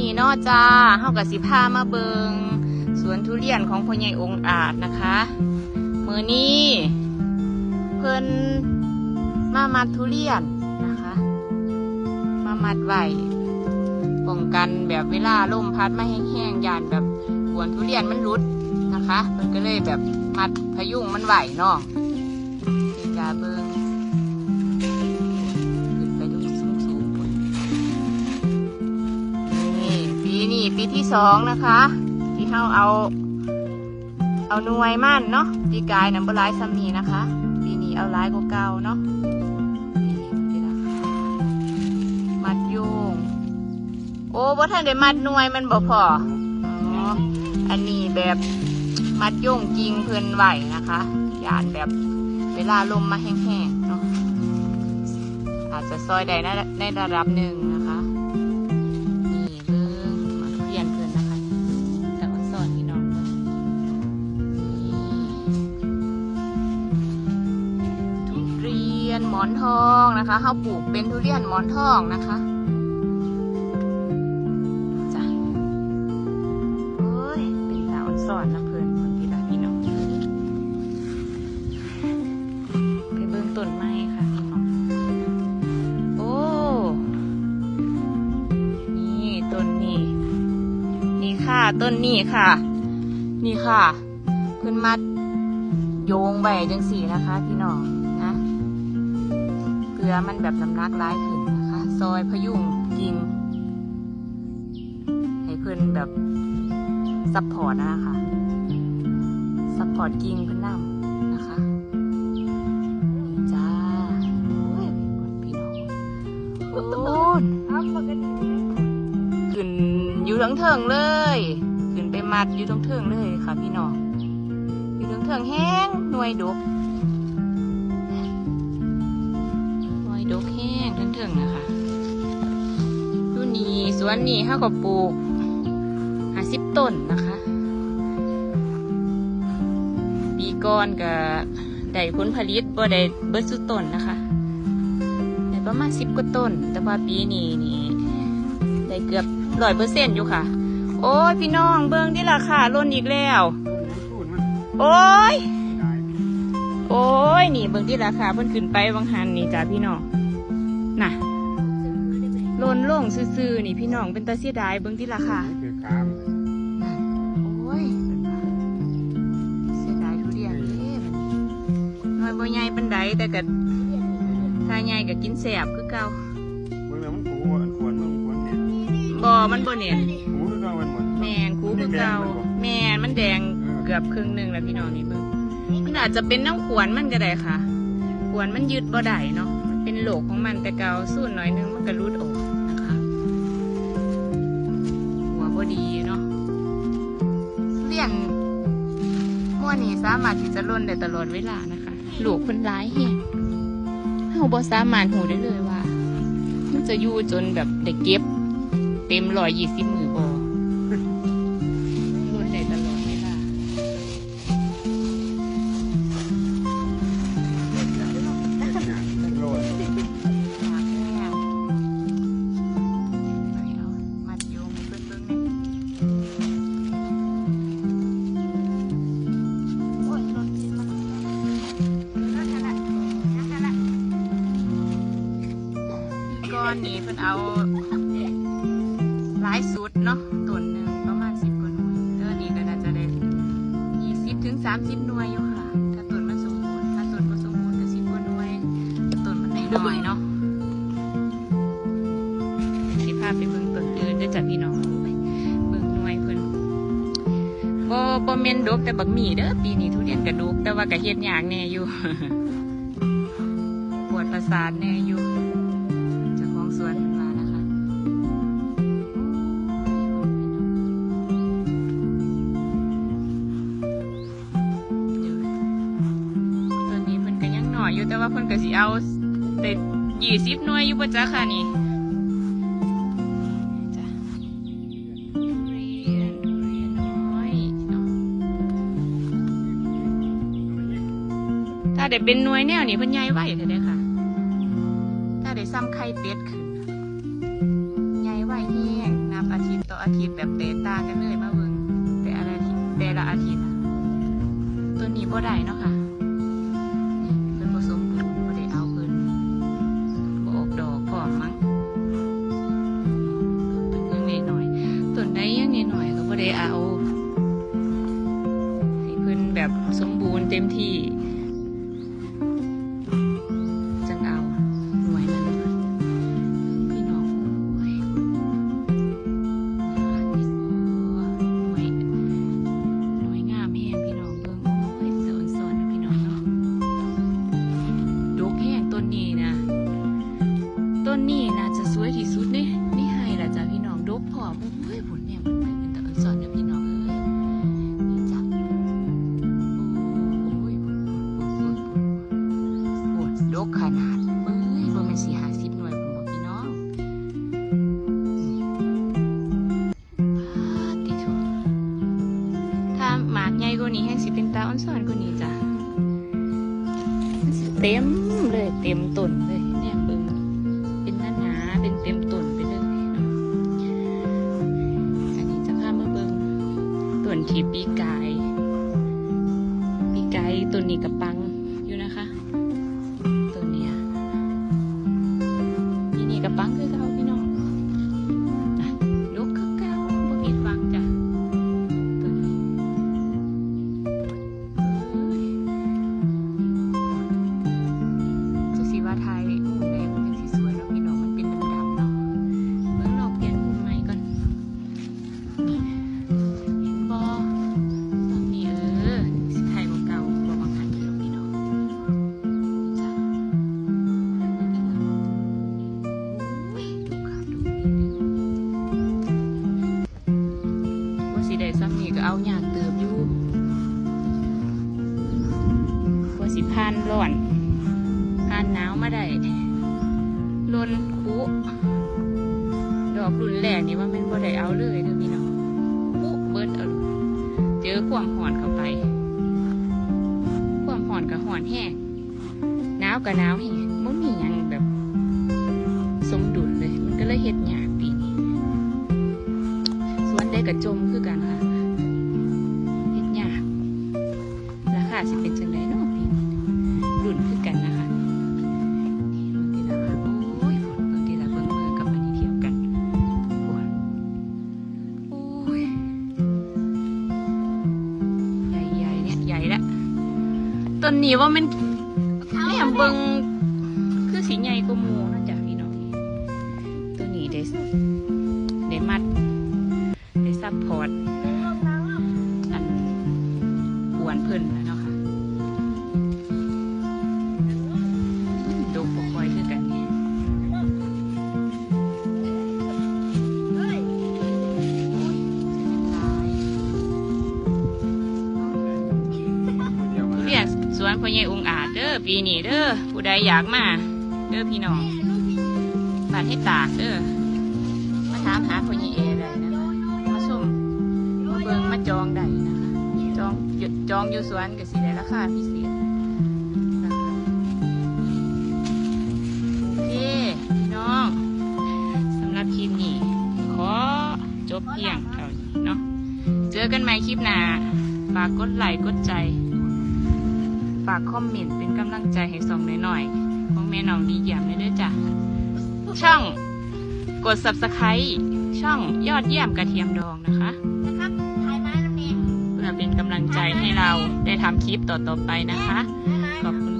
นี้นาจ้าเฮากับสิพามาเบิงสวนทุเรียนของพ่อใหญ่องค์อาจนะคะ มือนี้เพิ่นมามัดทุเรียนนะคะ มามัดไว้ป้องกันแบบเวลาลมพัดมาแห้งๆยานแบบกวนทุเรียนมันรุดนะคะเพิ่นก็เลยแบบมัดพยุงมันไหวเนาะเจาเบิง นี้ปีที่สองนะคะ ที่เฮาเอา เอาหน่วยมั่นเนาะปีกายน้ำบลายซ้ำนี้นะคะ ปีนี้เอาลายกว่าเก่าเนาะมัดโยงโอ้บ่ท่านได้มัดหน่วยมันบ่พออ๋ออันนี้แบบมัดโยงจริงเพื่อนไหวนะคะยานแบบเวลาลมมาแห้งๆเนาะอาจจะซอยได้ในระดับหนึ่งนะ ยนหมอนทองนะคะเขาปลูกเป็นทุเรียนหมอนทองนะคะจ้ะโอ้ย เป็นสาวสอนนะเพื่อนบางทีละพี่น้องไปเบิ่งต้นไม้ค่ะพี่น้องโอ้นี่ต้นนี้ นี่ค่ะต้นนี้ค่ะ นี่ค่ะเพิ่นมัดโยงไว้จังสีนะคะ พี่น้อง นะเพื่อมันแบบน้ำหนักร้ายขึ้นนะคะ ซอยพยุงยิง ให้เพิ่นแบบซัพพอร์ตนะคะซัพพอร์ตกิ่งเพิ่นนำนะคะนี่จ้าโอ้ยพี่น้องโอ้ยขึ้นอยู่ทั้งเทิงๆเลยขึ้นไปมัดอยู่ทั้งเทิงๆเลยค่ะพี่น้องอยู่ทั้งเทิงๆแห้งหน่วยดก ดกแห้งทั้งเทิงๆนะคะดูนี่สวนนี่ห้าก็ปลูกหาสิบต้นนะคะ ปีก่อนก็ได้ผลผลิตบ่ได้เบิดสุดต้นนะคะได้ประมาณสิบกว่าต้น แต่ว่าปีนี้นี่ได้เกือบร้อยเปอร์เซ็นต์อยู่ค่ะ โอ้ยพี่น้องเบิ้งที่ราคาล่นอีกแล้ว โอ้ยโอ้ย นี่เบิ้งที่ราคาเพิ่นขึ้นไปบางหันนี่จ้าพี่น้อง น่ะล่นลงซื่อๆนี่พี่น้องเป็นตาเสียดายเบิ้งที่ราคาคือขามโอ้ยเสียดายทุเรียนเด้บัดนี้น้อยบ่ใหญ่ปานใดแต่ก็ถ้าใหญ่ก็กินแสบคือเก่าเมื่อมันถูอันควรมันควรเนี่ยบ่มันบ่เน่นหูคือก็มันหมดแมนคูคือเก่าแมนมันแดงเกือบครึ่งหนึ่งแล้วพี่น้องนี่เบิ่งมันอาจจะเป็นน้ำขวนมันก็ได้ค่ะขวนมันยืดบ่ได้เนาะมัน เป็นโหลกของมันแต่เกาสู้หน่อยนึงมันก็รุดออกนะคะ หัวบ่ดีเนาะเลี้ยงม้วนนี่สามารถที่จะล่นได้ตลอดเวลานะคะหลูกคนร้ายแฮงเฮาบ่สามารถหูได้เลยว่า มันจะอยู่จนแบบได้เก็บ เต็มร้อยยี่สิบมื เอาหลายสุดเนาะต้นหนึ่งประมาณสิบกว่าหน่วยเออนี่ก็น่าจะได้ยี่สิบถึงสามสิบหน่วยอยู่ค่ะ ถ้าต้นมันสมบูรณ์ถ้าต้นก็สมบูรณ์ก็สิบกว่าหน่วยถ้าต้นมันน้อยๆเนาะสิพาไปเบิ่งต้นอื่นด้วยจ้ะพี่น้องเบิ่งหน่วยเพิ่นบ่บ่แม่นดกแต่บักหมี่เด้อปีนี้ทุเรียนกระดกแต่ว่าก็เฮ็ดยากแน่อยู่ปวดประสาทแน่อยู่ อยอยู่แต่ว่าเพิ่นก็สิเอาแต่ยี่สิบหน่วยอยู่บ่จ้ะค่ะนี่จะถ้าได้เป็นหน่วยแนวนี่เพิ่นใหญ่ไว้เถอะเด้ค่ะ ถ้าได้ซ้ำไข่เป็ดขึ้นใหญ่ไว้แห้งนับอาทิตย์ต่ออาทิตย์แบบแตกต่ากันเลยมาเบิ่งแต่ละอาทิตย์แต่ละอาทิตย์ตัวนี้บ่ได้เนาะค่ะ นี้แห้งสิเป็นตาอ่อนสอนกูนี้จ้ะเต็มเลยเต็มต้นเลยเนี่ยเบิ่งเป็นหนาหนาเป็นเต็มต้นไปเลยอันนี้จะพามาเบิ่งต้นที่ปีกาย ปีกายต้นนี้กับปัง เอาอยากเติบอยู่ว่าสิพานร้อนพานหนาวมาได้ลนคุดอกรุนแรกนี่ว่าแม่นบ่ได้เอาเลยเด้อพี่น้องปุ๊เบิดเอาเจอความห่อนเข้าไป ความห่อนกับห่อนแห้งหนาวกับหนาวแห้งมันมีหยังแบบสมดุลเลย มันก็เลยเฮ็ดหยาปีนี้สวนได้กับจมคือกันค่ะาคาสิเป็นจังไดเนาะพี่รุ่นคือกันนะคะนี่เบิ่งทีละค่ะโอ้ยฝนเบิ่งทีละเบิ่งมือกับอันนี้เทียบกันฝนโอ้ยใหญ่ๆเนี่ยใหญ่ละต้นนี้ว่ามันแม่เบิ่งคือสีใหญ่กว่าหมูนะจ๊ะพี่น้องตัวนี้ได้ได้มัดได้ซับพอร์ตอันกวนเพิ่นนะเนาะ สวนพ่อใหญ่องอาจเด้อปีนี้เด้อผู้ใดอยากมาเด้อพี่น้องบานให้ตากเด้อมาถามหาพ่อใหญ่เอได้นะคะมาชมมาเบิ่งมาจองได้นะคะจองจองอยู่สวนก็สิได้ราคาพิเศษนะคะโอเคพี่น้องสำหรับคลิปนี้ขอจบเพียงเท่านี้เนาะ เจอกันใหม่คลิปหน้า ฝากกดไลค์กดใจ ฝากคอมเมนต์เป็นกำลังใจให้สองหน่อยๆของแม่น้องดีเยี่ยมเลยเด้อจ้ะ ช่องกด subscribe ช่องยอดเยี่ยมกระเทียมดองนะคะนะครับถ่ายไม้น้ำเนยเพื่อเป็นกำลังใจให้เราได้ทำคลิปต่อๆไปนะคะถ่ายไม้ขอบคุณค่ะ